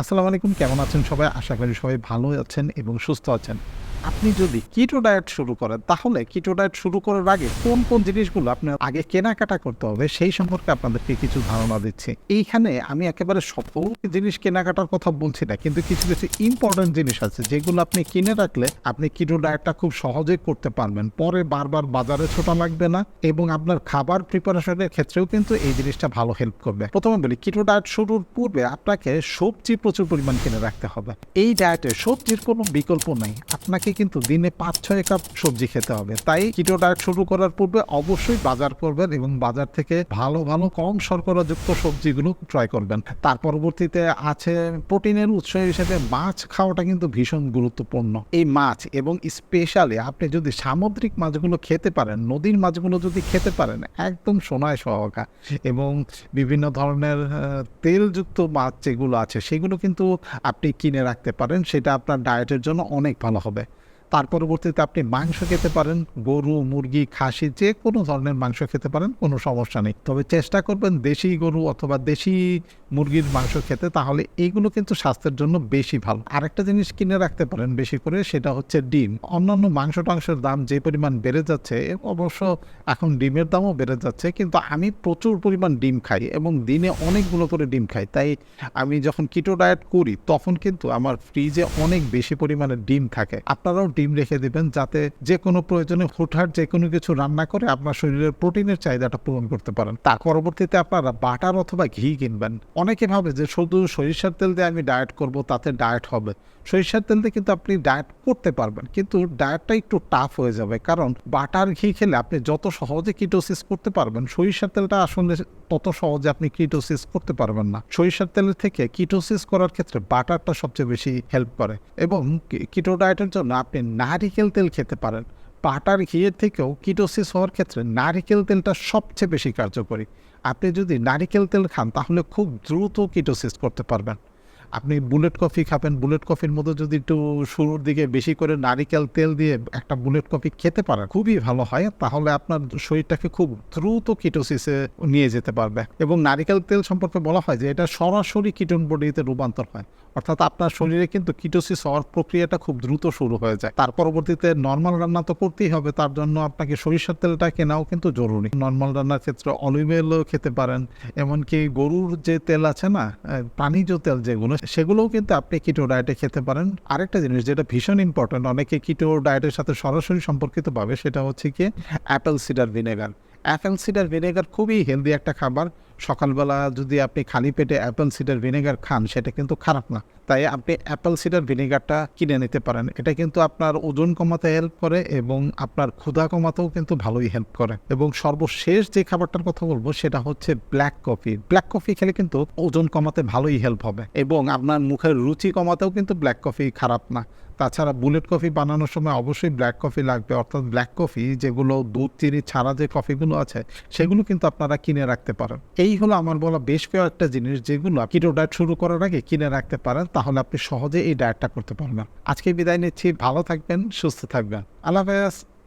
আসসালামু আলাইকুম কেমন আছেন সবাই? আশা করি সবাই ভালো আছেন এবং সুস্থ আছেন। আপনি যদি কিটো ডায়েট শুরু করেন, তাহলে কিটো ডায়েট শুরু করার আগে কোন কোন জিনিসগুলো আপনার আগে কেনাকাটা করতে হবে, সেই সম্পর্কে আপনাদেরকে কিছু ধারণা দিচ্ছি। এইখানে আমি একেবারে সকল জিনিস কেনাকাটার কথা বলছি না, কিন্তু কিছু কিছু ইম্পর্টেন্ট জিনিস আছে, যেগুলো আপনি কিনে রাখলে আপনি কিটো ডায়েটটা খুব সহজে করতে পারবেন। পরে বারবার বাজারে ছোটা লাগবে না এবং আপনার খাবার প্রিপারেশনের ক্ষেত্রেও কিন্তু এই জিনিসটা ভালো হেল্প করবে। প্রথমে বলি কিটো ডায়েট শুরুর পূর্বে আপনাকে সবজি প্রচুর পরিমাণ কিনে রাখতে হবে। এই ডায়েটে সবজির কোনো বিকল্প নেই। আপনাকে কিন্তু দিনে পাঁচ, ছয় কাপ সবজি খেতে হবে। তাই কিটো ডায়েট শুরু করার পূর্বে অবশ্যই বাজার করবেন এবং বাজার থেকে ভালো ভালো, কম শর্করাযুক্ত সবজিগুলো ট্রাই করবেন। তার পরবর্তীতে আছে প্রোটিনের উৎস হিসেবে মাছ খাওয়াটা কিন্তু ভীষণ গুরুত্বপূর্ণ। এই মাছ এবং স্পেশালি আপনি যদি সামুদ্রিক মাছগুলো খেতে পারেন, নদীর মাছগুলো যদি খেতে পারেন, একদম সোনায় সহকা এবং বিভিন্ন ধরনের তেলযুক্ত মাছ যেগুলো আছে, সেগুলো কিন্তু আপনি কিনে রাখতে পারেন, সেটা আপনার ডায়েটের জন্য অনেক ভালো হবে। তার পরবর্তীতে আপনি মাংস খেতে পারেন, গরু, মুরগি, খাসি, যে কোনো ধরনের মাংস খেতে পারেন, কোনো সমস্যা নেই। তবে চেষ্টা করবেন দেশি গরু অথবা দেশি মুরগির মাংস খেতে, তাহলে এইগুলো কিন্তু স্বাস্থ্যের জন্য বেশি ভালো। আরেকটা জিনিস কিনে রাখতে পারেন বেশি করে, সেটা হচ্ছে ডিম। অন্যান্য মাংস টাংসের দাম যে পরিমাণ বেড়ে যাচ্ছে, অবশ্য এখন ডিমের দামও বেড়ে যাচ্ছে, কিন্তু আমি প্রচুর পরিমাণ ডিম খাই এবং দিনে অনেকগুলো করে ডিম খাই। তাই আমি যখন কিটো ডায়েট করি, তখন কিন্তু আমার ফ্রিজে অনেক বেশি পরিমাণে ডিম থাকে। আপনারাও ডিম রেখে দেবেন, যাতে যে কোনো প্রয়োজনে হুটহাট যে কোনো কিছু রান্না করে আপনার শরীরের প্রোটিনের চাহিদাটা পূরণ করতে পারেন। তা পরবর্তীতে আপনারা বাটার অথবা ঘি কিনবেন। অনেকে ভাবে যে শুধু সরিষার তেল দিয়ে আমি ডায়েট করব, তাতে ডায়েট হবে। সরিষার তেল দিয়ে কিন্তু আপনি ডায়েট করতে পারবেন, কিন্তু ডায়েটটা একটু টাফ হয়ে যাবে। কারণ বাটার ঘি খেলে আপনি যত সহজে কিটোসিস করতে পারবেন, সরিষার তেলটা আসলে তত সহজে আপনি কিটোসিস করতে পারবেন না। সরিষার তেলের থেকে কিটোসিস করার ক্ষেত্রে বাটারটা সবচেয়ে বেশি হেল্প করে। এবং কিটো ডায়েটের জন্য আপনি নারিকেল তেল খেতে পারেন। বাটার ঘিয়ের থেকেও কিটোসিস হওয়ার ক্ষেত্রে নারিকেল তেলটা সবচেয়ে বেশি কার্যকরী। আপনি যদি নারিকেল তেল খান, তাহলে খুব দ্রুত কিটোসিস করতে পারবেন। আপনি বুলেট কফি খাবেন বুলেট কফির মধ্যে যদি একটু শুরুর দিকে বেশি করে নারিকেল তেল দিয়ে একটা বুলেট কফি খেতে পারেন, খুবই ভালো হয়। তাহলে আপনার শরীরটাকে খুব দ্রুত কিটোসিসে নিয়ে যেতে পারবে। এবং নারিকেল তেল সম্পর্কে বলা হয় যে, এটা সরাসরি কিটোন বডিতে রূপান্তর হয়। অর্থাৎ আপনার শরীরে কিন্তু কিটোসিস হওয়ার প্রক্রিয়াটা খুব দ্রুত শুরু হয়ে যায়। তার পরবর্তীতে নর্মাল রান্না তো করতেই হবে, তার জন্য আপনাকে সরিষার তেলটা কেনাও কিন্তু জরুরি। নর্মাল রান্নার ক্ষেত্রে অলিভ অয়েলও খেতে পারেন। এমনকি গরুর যে তেল আছে না প্রাণীজ তেল যেগুলো সেগুলোও কিন্তু আপনি কিটো ডায়েটে খেতে পারেন। আরেকটা জিনিস যেটা ভীষণ ইম্পর্ট্যান্ট অনেকে কিটো ডায়েটের সাথে সরাসরি সম্পর্কিত পাবে সেটা হচ্ছে কি apple cider vinegar apple cider vinegar খুবই হেলদি একটা খাবার। সকালবেলা যদি আপনি খালি পেটে অ্যাপেল সিডার ভিনেগার খান, সেটা কিন্তু খারাপ না। তাই আপনি অ্যাপেল সিডার ভিনেগারটা কিনে নিতে পারেন। এটা কিন্তু আপনার ওজন কমাতে হেল্প করে এবং আপনার ক্ষুধা কমাতেও কিন্তু ভালোই হেল্প করে। এবং সর্বশেষ যে খাবারটার কথা বলব, সেটা হচ্ছে ব্ল্যাক কফি ব্ল্যাক কফি খেলে কিন্তু ওজন কমাতে ভালোই হেল্প হবে এবং আপনার মুখের রুচি কমাতেও কিন্তু ব্ল্যাক কফি খারাপ না। তাছাড়া বুলেট কফি বানানোর সময় অবশ্যই ব্ল্যাক কফি লাগবে। অর্থাৎ ব্ল্যাক কফি যেগুলো দুধ, চিনি ছাড়া যে কফিগুলো আছে, সেগুলো কিন্তু আপনারা কিনে রাখতে পারেন। এই হলো আমার বলা বেশ কয়েকটা জিনিস যেগুলো কিটো ডায়েট শুরু করার আগে কিনে রাখতে পারেন। তাহলে আপনি সহজে এই ডায়েটটা করতে পারবেন। আজকে বিদায় নিচ্ছি, ভালো থাকবেন, সুস্থ থাকবেন। আল্লাহ হাফেজ।